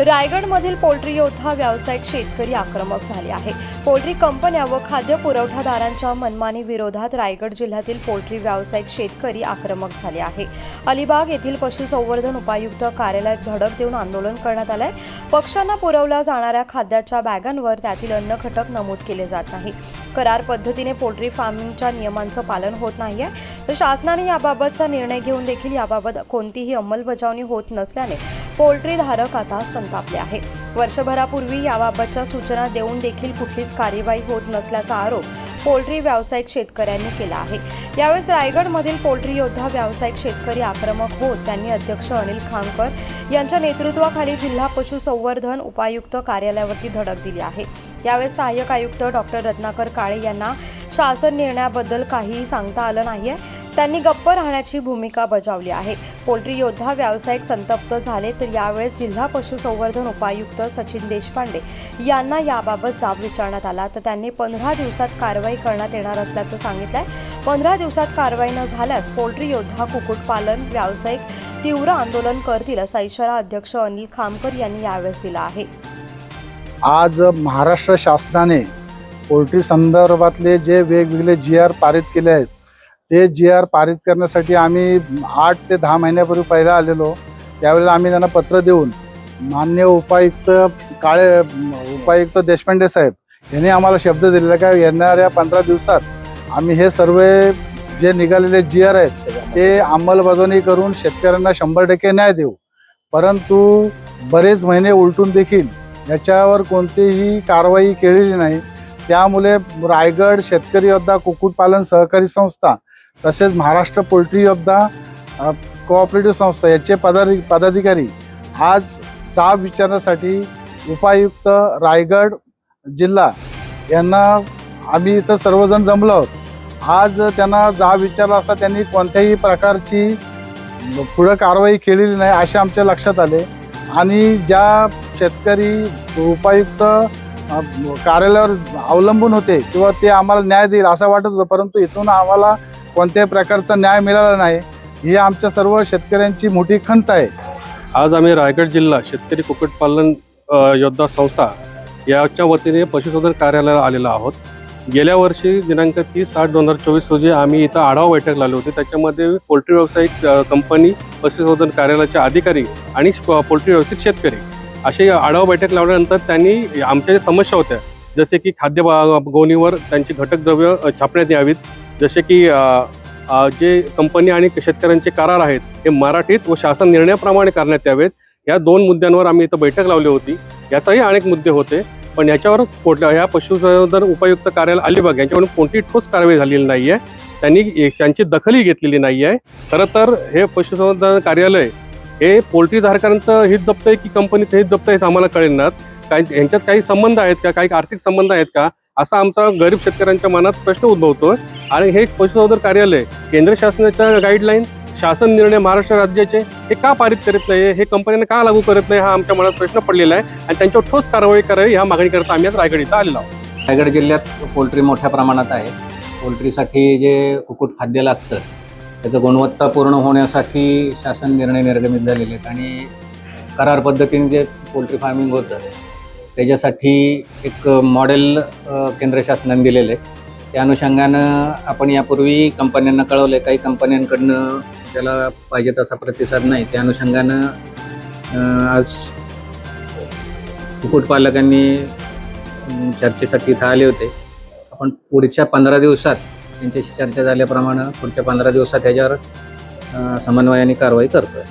रायगडमधील पोल्ट्री योद्धा व्यावसायिक शेतकरी आक्रमक झाले आहे पोल्ट्री कंपन्या व खाद्य पुरवठादारांच्या मनमानी विरोधात रायगड जिल्ह्यातील पोल्ट्री व्यावसायिक शेतकरी आक्रमक झाले आहे. अलिबाग येथील पशुसंवर्धन उपायुक्त कार्यालयात धडक देऊन आंदोलन करण्यात आलंय. पक्ष्यांना पुरवल्या जाणाऱ्या खाद्याच्या बॅगांवर त्यातील अन्न घटक नमूद केले जात नाही. करार पद्धतीने पोल्ट्री फार्मिंगच्या नियमांचं पालन होत नाही आहे तर शासनाने याबाबतचा निर्णय घेऊन देखील याबाबत कोणतीही अंमलबजावणी होत नसल्याने पोल्ट्री धारक आता संतापले आहे वर्षभरापूर्वी याबाबतच्या सूचना देऊन देखील कुठलीच कार्यवाही होत नसल्याचा आरोप पोल्ट्री व्यावसायिक शेतकऱ्यांनी केला आहे. यावेळेस रायगडमधील पोल्ट्री योद्धा व्यावसायिक शेतकरी आक्रमक होत त्यांनी अध्यक्ष अनिल खामकर यांच्या नेतृत्वाखाली जिल्हा पशुसंवर्धन उपायुक्त कार्यालयावरती धडक दिली आहे. यावेळेस सहाय्यक आयुक्त डॉक्टर रत्नाकर काळे यांना शासन निर्णयाबद्दल काहीही सांगता आलं नाहीये. त्यांनी गप्प राहण्याची भूमिका बजावली आहे. पोल्ट्री योद्धा व्यावसायिक संतप्त झाले तर यावेळेस जिल्हा पशुसंवर्धन उपायुक्त सचिन देशपांडे यांना याबाबत जाब विचारण्यात आला. तर त्यांनी पंधरा दिवसात कारवाई करण्यात येणार असल्याचं सांगितलंय. पंधरा दिवसात कारवाई न झाल्यास पोल्ट्री योद्धा कुक्कुटपालन व्यावसायिक तीव्र आंदोलन करतील असा इशारा अध्यक्ष अनिल खामकर यांनी यावेळेस दिला आहे. आज महाराष्ट्र शासनाने पोल्ट्री संदर्भातले जे वेगवेगळे जी आर पारित केले आहेत ते जी आर पारित करण्यासाठी आम्ही आठ ते दहा महिन्यापूर्वी पहिला आलेलो. त्यावेळेला आम्ही त्यांना पत्र देऊन मान्य उपायुक्त काळे उपायुक्त देशपांडे साहेब यांनी आम्हाला शब्द दिलेला का येणाऱ्या पंधरा दिवसात आम्ही हे सर्व जे निघालेले जी आर आहेत ते अंमलबजावणी करून शेतकऱ्यांना शंभर टक्के न्याय देऊ. परंतु बरेच महिने उलटून देखील याच्यावर कोणतीही कारवाई केलेली नाही. त्यामुळे रायगड शेतकरी योद्धा कुक्कुटपालन सहकारी संस्था तसेच महाराष्ट्र पोल्ट्री योद्धा कोऑपरेटिव्ह संस्था याचे पदाधिक पदाधिकारी आज जाब विचारण्यासाठी उपायुक्त रायगड जिल्हा यांना आम्ही इथं सर्वजण जमलो आहोत. आज त्यांना जाब विचारला असता त्यांनी कोणत्याही प्रकारची पुढं कारवाई केलेली नाही असे आमच्या लक्षात आले. आणि ज्या शेतकरी उपायुक्त कार्यालयावर अवलंबून होते किंवा ते आम्हाला न्याय देईल असं वाटत होतं. परंतु इथून आम्हाला कोणत्याही प्रकारचा न्याय मिळाला नाही. ही आमच्या सर्व शेतकऱ्यांची मोठी खंत आहे. आज आम्ही रायगड जिल्हा शेतकरी कुक्कुटपालन योद्धा संस्था याच्या वतीने पशुसंवर्धन कार्यालयाला आलेलो आहोत. गेल्या वर्षी दिनांक तीस आठ दोन हजार चोवीस रोजी आम्ही इथं आढावा बैठक लावली होती. त्याच्यामध्ये पोल्ट्री व्यावसायिक कंपनी पशुसंवर्धन कार्यालयाचे अधिकारी आणि पोल्ट्री व्यावसायिक शेतकरी अशी आढावा बैठक लावल्यानंतर त्यांनी आमच्या ज्या समस्या होत्या जसे की खाद्य गोणीवर त्यांची घटक द्रव्य छापण्यात यावीत जसे की जे कंपनी आणि शेतकऱ्यांचे करार आहेत हे मराठीत व शासन निर्णयाप्रमाणे करण्यात यावेत. या दोन मुद्द्यांवर आम्ही इथं बैठक लावली होती. याचाही अनेक मुद्दे होते. पण याच्यावर कोणत्या या पशुसंवर्धन उपायुक्त कार्यालय अलिबाग यांच्याकडून कोणती ठोस कारवाई झालेली नाही आहे त्यांनी त्यांची दखलही घेतलेली नाही आहे खरं तर हे पशुसंवर्धन कार्यालय हे पोल्ट्री धारकांचं हित जपतंय की कंपनीचं हित जपतंय हे आम्हाला कळेनात काही यांच्यात काही संबंध आहेत का? काही आर्थिक संबंध आहेत का? असा आमचा गरीब शेतकऱ्यांच्या मनात प्रश्न उद्भवतो. आणि हे पशुसंवर्धन कार्यालय केंद्र शासनाच्या गाईडलाईन शासन निर्णय महाराष्ट्र राज्याचे हे का पारित करत नाही? हे कंपन्यांना का लागू करत नाही? हा आमच्या मनात प्रश्न पडलेला आहे. आणि त्यांच्यावर ठोस कारवाई करावी ह्या मागणीकरता आम्ही आज रायगड इथं आलेलो आहोत. रायगड जिल्ह्यात पोल्ट्री मोठ्या प्रमाणात आहे. पोल्ट्रीसाठी जे कुक्कुट खाद्य लागतं त्याचं गुणवत्ता पूर्ण होण्यासाठी शासन निर्णय निर्गमित झालेले आहेत आणि करार पद्धतीने जे पोल्ट्री फार्मिंग होतं त्याच्यासाठी एक मॉडेल केंद्र शासनाने दिलेलं आहे. त्या अनुषंगानं आपण यापूर्वी कंपन्यांना कळवलं आहे काही कंपन्यांकडनं त्याला पाहिजे तसा प्रतिसाद नाही. त्या अनुषंगानं आज कुक्कुटपालकांनी चर्चेसाठी इथं आले होते. आपण पुढच्या पंधरा दिवसात त्यांच्याशी चर्चा झाल्याप्रमाणे पुढच्या पंधरा दिवसात ह्याच्यावर समन्वयाने कारवाई करतोय.